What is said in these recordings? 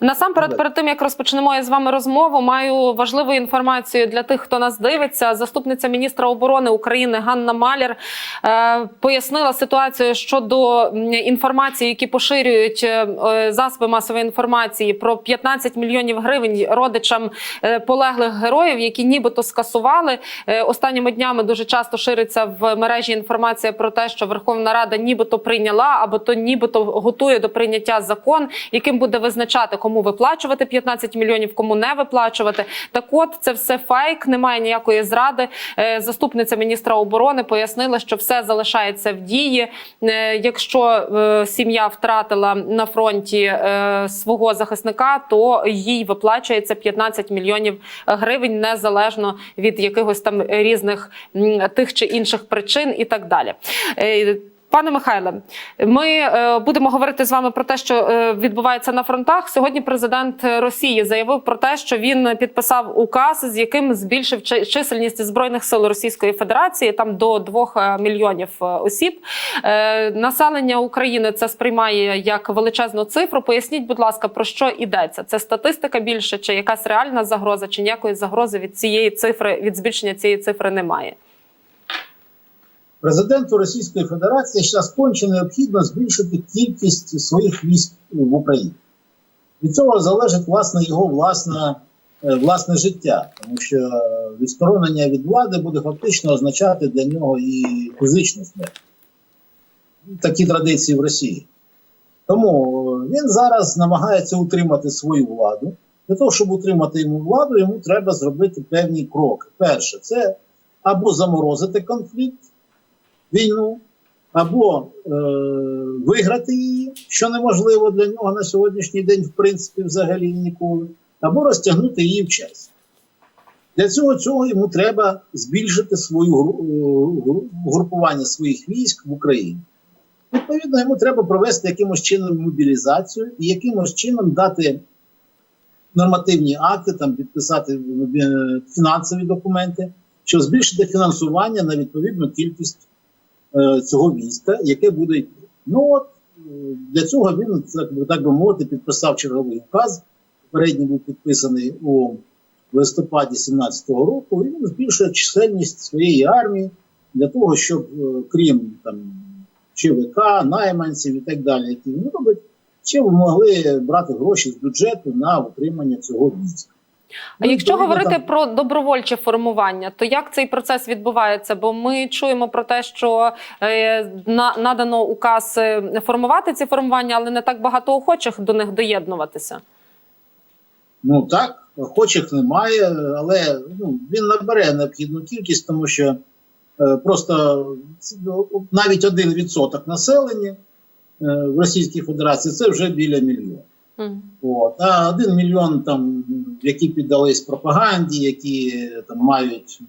Насамперед, перед тим як розпочнемо я з вами розмову, маю важливу інформацію для тих, хто нас дивиться. Заступниця міністра оборони України Ганна Маляр е, пояснила ситуацію щодо інформації, які поширюють е, е, засоби масової інформації про 15 мільйонів гривень родичам е, полеглих героїв, які нібито скасували. Е, Останніми днями дуже часто шириться в мережі інформація про те, що Верховна Рада нібито прийняла або то нібито готує до прийняття закон, яким буде визначати, кому виплачувати 15 мільйонів, кому не виплачувати. Так, от це все фейк, немає ніякої зради. Е, Заступниця міністра оборони пояснила, що все залишається в дії. Е, Якщо е, сім'я втратила на фронті свого захисника, то їй виплачується 15 мільйонів гривень незалежно від якихось там різних тих чи інших причин і так далі. Пане Михайле, ми е, будемо говорити з вами про те, що е, відбувається на фронтах. Сьогодні президент Росії заявив про те, що він підписав указ, з яким збільшив чи- чисельність збройних сил Російської Федерації там до 2 мільйонів е, осіб. Е, населення України це сприймає як величезну цифру. Поясніть, будь ласка, про що йдеться? Це статистика більше, чи якась реальна загроза, чи ніякої загрози від цієї цифри від збільшення цієї цифри немає. Президенту Російської Федерації зараз конче необхідно збільшити кількість своїх військ в Україні. Від цього залежить власне його власне, е, власне життя, тому що відсторонення від влади буде фактично означати для нього і фізичну смерть. Такі традиції в Росії. Тому він зараз намагається утримати свою владу. Для того, щоб утримати йому владу, йому треба зробити певні кроки. Перше, це або заморозити конфлікт війну, або е, виграти її, що неможливо для нього на сьогоднішній день, в принципі, взагалі ніколи, або розтягнути її в час. Для цього цього йому треба збільшити свою е, гру- групування своїх військ в Україні. Відповідно, йому треба провести якимось чином мобілізацію і якимось чином дати нормативні акти, там підписати е, фінансові документи, щоб збільшити фінансування на відповідну кількість цього війська, яке буде йти. Ну от е, для цього він так, би- мовити підписав черговий указ. Попередній був підписаний у листопаді 17-го року, і він збільшує чисельність своєї армії для того, щоб е, крім там ЧВК, найманців і так далі, які він робить, ще могли брати гроші з бюджету на утримання цього війська. А Ну, якщо говорити про добровольче формування, то як цей процес відбувається? Бо ми чуємо про те, що е, на, надано указ е, формувати ці формування, але не так багато охочих до них доєднуватися. Ну так, охочих немає, але ну, він набере необхідну кількість, тому що е, просто ну, навіть один відсоток населення е, в Російській Федерації це вже біля мільйона. Мгм. От. А один мільйон, там, які піддались пропаганді, які е, там мають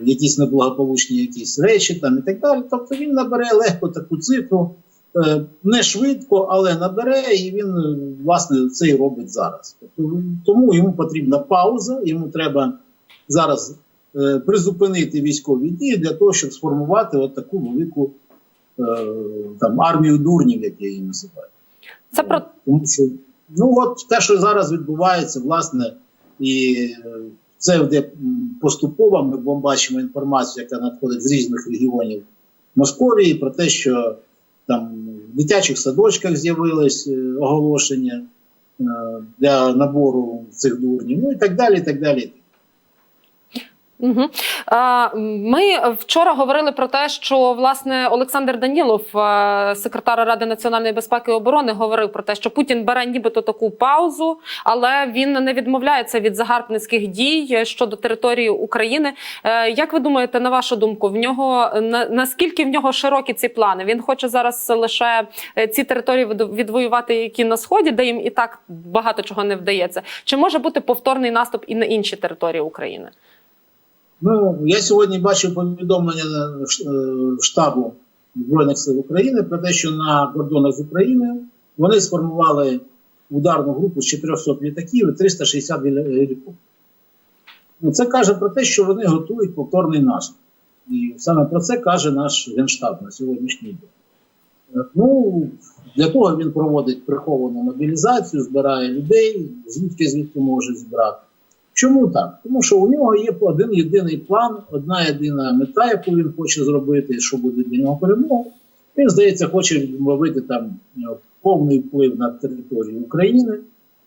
якісь неблагополучні якісь речі там, і так далі. Тобто він набере легко таку цифру, е, не швидко, але набере, і він е, власне це і робить зараз. Тобто, тому йому потрібна пауза, йому треба зараз призупинити військові дії для того, щоб сформувати от таку велику там, армію дурнів, як я її називаю. Це про Тому що ну от те, що зараз відбувається, власне, і е, це йде поступово ми бачимо інформацію, яка надходить з різних регіонів Московії, про те, що там в дитячих садочках з'явилось е, оголошення е, для набору цих дурнів, ну і так далі. і так далі. Угу. Ми вчора говорили про те, що власне Олександр Данілов, е, секретар Ради національної безпеки і оборони, говорив про те, що Путін бере нібито таку паузу, але він не відмовляється від загарбницьких дій щодо території України. Е, Як ви думаєте, на вашу думку, в нього на- наскільки в нього широкі ці плани? Він хоче зараз лише е, ці території від- відвоювати, які на сході, де їм і так багато чого не вдається. Чи може бути повторний наступ і на інші території України? Ну, я сьогодні бачив повідомлення е, штабу Збройних сил України про те, що на кордонах з Україною вони сформували ударну групу з 400 літаків і 360 гелікоптерів. Ну, Це каже про те, що вони готують повторний наступ. І саме про це каже наш генштаб на сьогоднішній день. Е, Ну, Для того він проводить приховану мобілізацію, збирає людей, звідки звідки може зібрати. Чому так? Тому що у нього є один єдиний план, одна єдина мета, яку він хоче зробити, що буде для нього перемога. Він, здається, хоче відновити там е, повний вплив на територію України,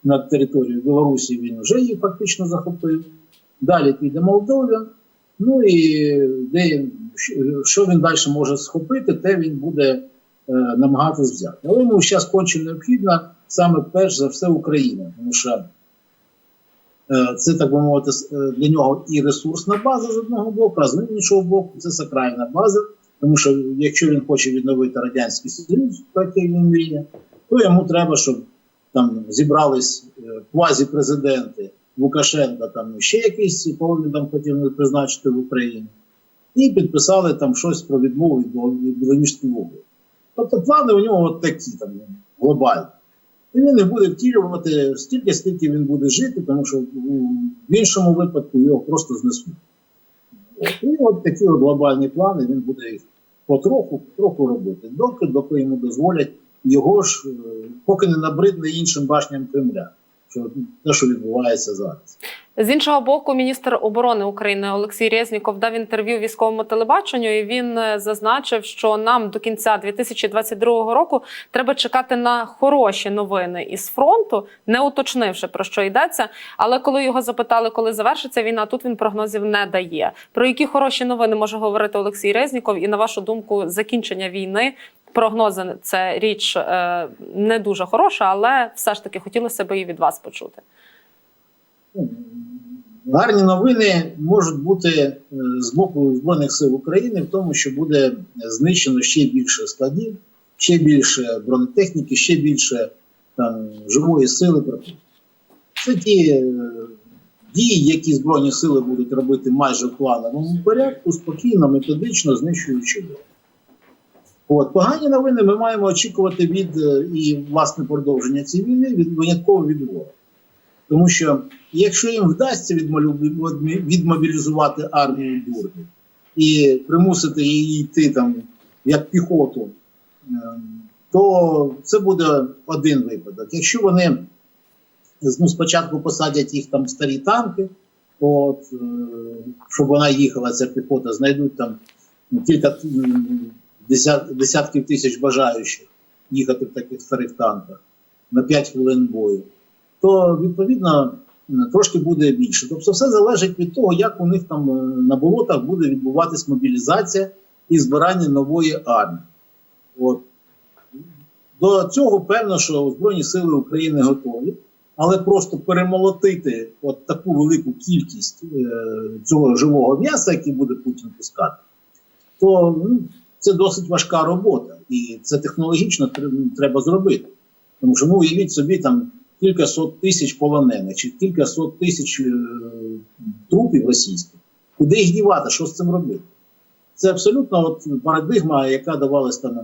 на територію Білорусі він вже її фактично захопив. Далі піде Молдова. Ну і де, що він далі може схопити, те він буде е, намагатись взяти. Але йому зараз конче необхідна саме перш за все Україна, тому що це так би мовити е, для нього і ресурсна база з одного боку, а з іншого боку, це сакральна база. Тому що якщо він хоче відновити радянський союз, він мріє, то йому треба, щоб там зібрались е, квазі-президенти Лукашенка, там ще кого він там хотів призначити в Україні, і підписали там щось про відмову від Бел- від Тобто плани у нього от такі там глобальні. І він не буде втілювати стільки, скільки він буде жити, тому що в іншому випадку його просто знесуть. І от такі глобальні плани він буде їх потроху, потроху робити, доки, доки йому дозволять його ж, е, поки не набридне іншим башням Кремля, що те, що відбувається зараз. З іншого боку, міністр оборони України Олексій Резніков дав інтерв'ю військовому телебаченню, і він е, зазначив, що нам до кінця 2022 року треба чекати на хороші новини із фронту, не уточнивши про що йдеться. Але коли його запитали, коли завершиться війна, тут він прогнозів не дає. Про які хороші новини може говорити Олексій Резніков? І на вашу думку, закінчення війни. Прогнози це річ е, не дуже хороша, але все ж таки хотілося б і від вас почути. Гарні новини можуть бути е, з боку Збройних сил України в тому, що буде знищено ще більше складів, ще більше бронетехніки, ще більше там, живої сили. Це ті е, дії, які Збройні сили будуть робити майже в плановому порядку, спокійно, методично знищуючи ворога. От погані новини ми маємо очікувати від е, і власне продовження цієї війни від винятково від ворога. Тому що якщо їм вдасться відмобілізувати армію дурнів і примусити її йти там як піхоту, ем, то це буде один випадок. Якщо вони ну, спочатку посадять їх там старі танки, от, е, щоб вона їхала, ця піхота, знайдуть там кілька десятків тисяч бажаючих їхати в таких старих танках на 5 хвилин бою то відповідно трошки буде більше. Тобто, все залежить від того, як у них там е, на болотах буде відбуватись мобілізація і збирання нової армії. От. До цього певно, що Збройні Сили України готові, але просто перемолотити от таку велику кількість е, цього живого м'яса, який буде Путін пускати, то ну, це досить важка робота, і це технологічно треба зробити. Тому що ну, уявіть собі там кілька сот тисяч полонених чи кілька сот тисяч е, трупів російських. Куди їх дівати? Що з цим робити? Це абсолютно от парадигма, яка давалась там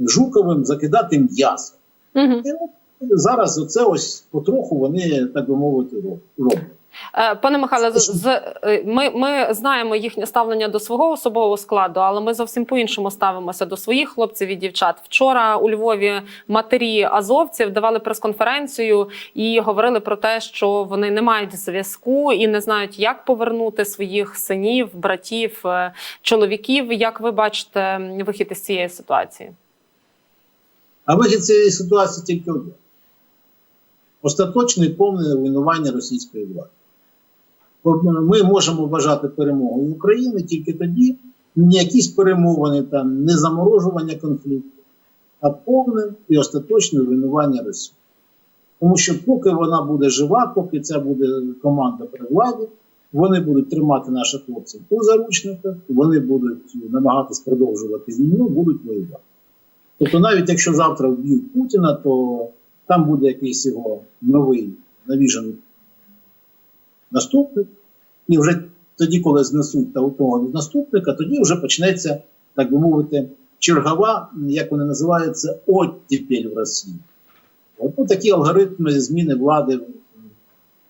Жуковим закидати м'ясо. Угу. І от зараз оце ось потроху вони, так би мовити, роблять. Е, Пане Михайле, з, е, ми, ми знаємо їхнє ставлення до свого особового складу, але ми зовсім по-іншому ставимося до своїх хлопців і дівчат. Вчора у Львові матері азовців давали прес-конференцію і говорили про те, що вони не мають зв'язку і не знають, як повернути своїх синів, братів, е, чоловіків. Як ви бачите вихід із цієї ситуації? А вихід з цієї ситуації тільки один: остаточне і повне руйнування російської влади. Ми можемо вважати перемогою України тільки тоді, якісь перемовини, там, не заморожування конфлікту, а повне і остаточне руйнування Росії. Тому що поки вона буде жива, поки ця буде команда при владі, вони будуть тримати наших хлопців у заручниках, вони будуть намагатись продовжувати війну, будуть воювати. Тобто, навіть якщо завтра вб'ють Путіна, то там буде якийсь його новий навіжений наступник, і вже тоді, коли знесуть та того наступника, тоді вже почнеться, так би мовити, чергова, як вони називаються, оттепель в Росії. От ну, такі алгоритми зміни влади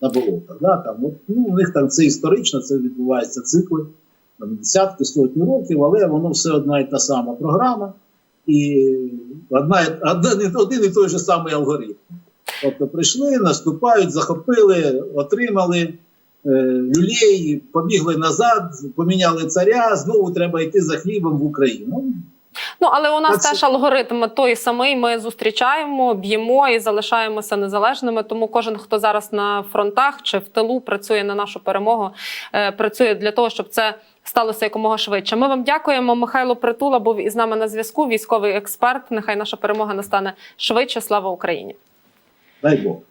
на болотах. Да? Там, от, ну, у них там це історично, це відбувається цикли там, десятки, сотні років, але воно все одна і та сама програма. і одна, один, і той же самий алгоритм. Тобто прийшли, наступають, захопили, отримали люлей, побігли назад, поміняли царя, знову треба йти за хлібом в Україну. Ну але у нас Це- теж алгоритм той самий. Ми зустрічаємо, б'ємо і залишаємося незалежними. Тому кожен, хто зараз на фронтах чи в тилу працює на нашу перемогу, е, працює для того, щоб це сталося якомога швидше. Ми вам дякуємо. Михайло Притула був із нами на зв'язку. Військовий експерт. Нехай наша перемога настане швидше. Слава Україні! Дай Бог.